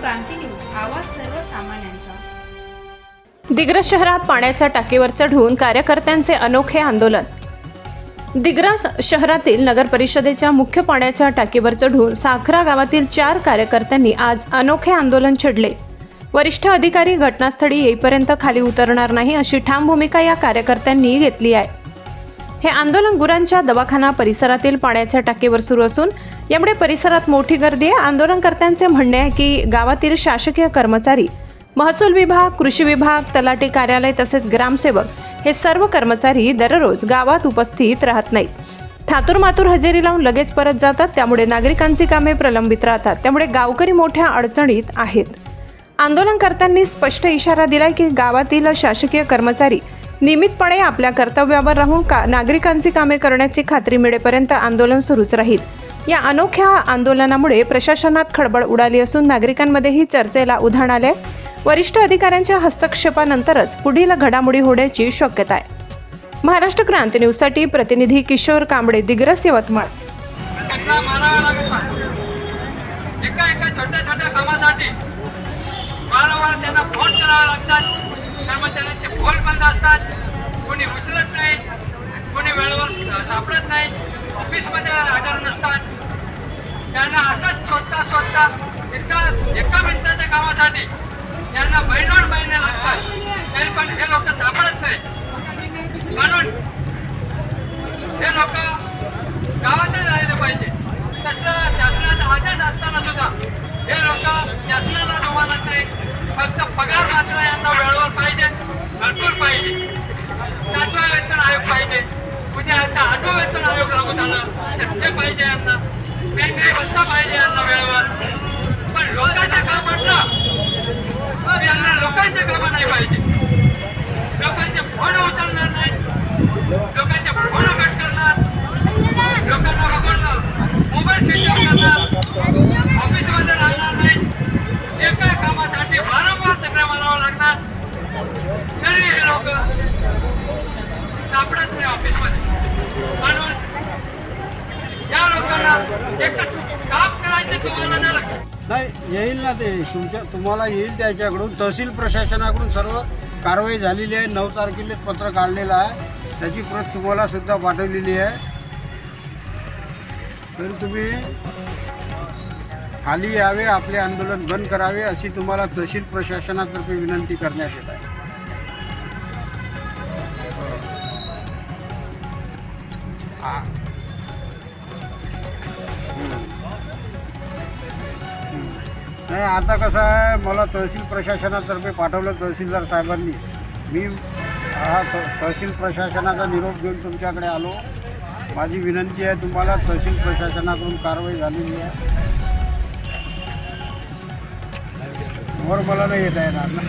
क्रांती news आवाज सर्वसामान्यांचा. दिग्रस शहरात पाण्याच्या टाकीवर चढून कार्यकर्त्यांचे अनोखे आंदोलन. दिग्रस शहरातील नगर परिषदेच्या मुख्य पाण्याच्या टाकीवर चढून साखरा गावातील चार कार्यकर्त्यांनी आज अनोखे आंदोलन छेडले. वरिष्ठ अधिकारी घटनास्थळी येईपर्यंत खाली उतरणार नाही अशी ठाम भूमिका या कार्यकर्त्यांनी घेतली आहे. हे आंदोलन गुरांच्या दवाखाना परिसरातील पाण्याच्या टाकीवर सुरू असून यामुळे परिसरात मोठी गर्दी आहे. आंदोलनकर्त्यांचे म्हणणे आहे की गावातील शासकीय कर्मचारी महसूल विभाग कृषी विभाग तलाठी कार्यालय तसेच ग्रामसेवक हे सर्व कर्मचारी दररोज गावात उपस्थित राहत नाहीत. थातूर मातूर हजेरी लावून लगेच परत जातात. त्यामुळे नागरिकांची कामे प्रलंबित राहतात. त्यामुळे गावकरी मोठ्या अडचणीत आहेत. आंदोलनकर्त्यांनी स्पष्ट इशारा दिलाय की गावातील शासकीय कर्मचारी नियमितपणे आपल्या कर्तव्यावर राहून का नागरिकांची कामे करण्याची खात्री मिळेपर्यंत आंदोलन सुरूच राहील. या अनोख्या आंदोलनामुळे प्रशासनात खळबळ उडाली असून नागरिकांमध्येही चर्चेला उधाण आले वरिष्ठ अधिकाऱ्यांच्या हस्तक्षेपानंतरच पुढील घडामोडी होण्याची शक्यता आहे. महाराष्ट्र क्रांती न्यूजसाठी प्रतिनिधी किशोर कांबळे दिग्रस यवतमाळ. एका एका छोट्या छोट्या कामासाठी वारंवार त्यांना फोन करावा लागतात. कर्मचाऱ्यांचे फोन बंद असतात. कोणी उचलत नाही कोणी वेळेवर सापडत नाही. ऑफिसमध्ये हजर नसतात. त्यांना असंच शोधता शोधता एका एका मिनिटाच्या कामासाठी त्यांना महिनोड महिने लागतात. तरी पण हे लोक सापडत नाही म्हणून हे लोक गावातच राहिले पाहिजे तसं शासनाचा आदेश असताना सुद्धा हे लोक शासनाला जोमानत नाही फक्त पगार मात्र यांना वेळेवर पाहिजे भरपूर पाहिजे सातवा वेतन आयोग पाहिजे उद्या आता आठवा वेतन आयोग लागू झाला. ते पाहिजे यांना. काही भत्ता पाहिजे यांना वेळेवर. पण लोकांचं काम म्हटलं तर यांना लोकांचे कामं नाही पाहिजे. लोकांचे फोन उचलणार नाही लोकांचे फोन कट करणार. लोकांना बघून मोबाईल स्विच ऑफ करणार. ऑफिसमध्ये राहणार नाही जे काय कामासाठी वारंवार चक्र मारावं लागणार. तरी हे लोक सापडत नाही ऑफिसमध्ये. म्हणून या लोकांना एकच काम करायचं तुम्हाला नाही लागत. नाही येईल ना ते. तुमच्या तुम्हाला येईल त्याच्याकडून. तहसील प्रशासनाकडून सर्व कारवाई झालेली आहे. नऊ तारखेला पत्र काढलेलं आहे. त्याची प्रत तुम्हाला सुद्धा पाठवलेली आहे. तर तुम्ही खाली यावे आपले आंदोलन बंद करावे अशी तुम्हाला तहसील प्रशासनातर्फे विनंती करण्यात येत आहे. नाही आता कसं आहे मला तहसील प्रशासनातर्फे पाठवलं तहसीलदार साहेबांनी. मी हा त तहसील प्रशासनाचा निरोप घेऊन तुमच्याकडे आलो. माझी विनंती आहे तुम्हाला तहसील प्रशासनाकडून कारवाई झालेली आहे. वर मला नाही येता येणार ना.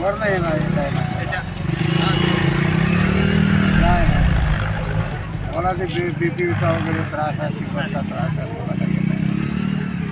वर नाही येणार येता येणार. नाही मला ते बी बी पीचा वगैरे त्रास आहे शिकवचा त्रास आहे.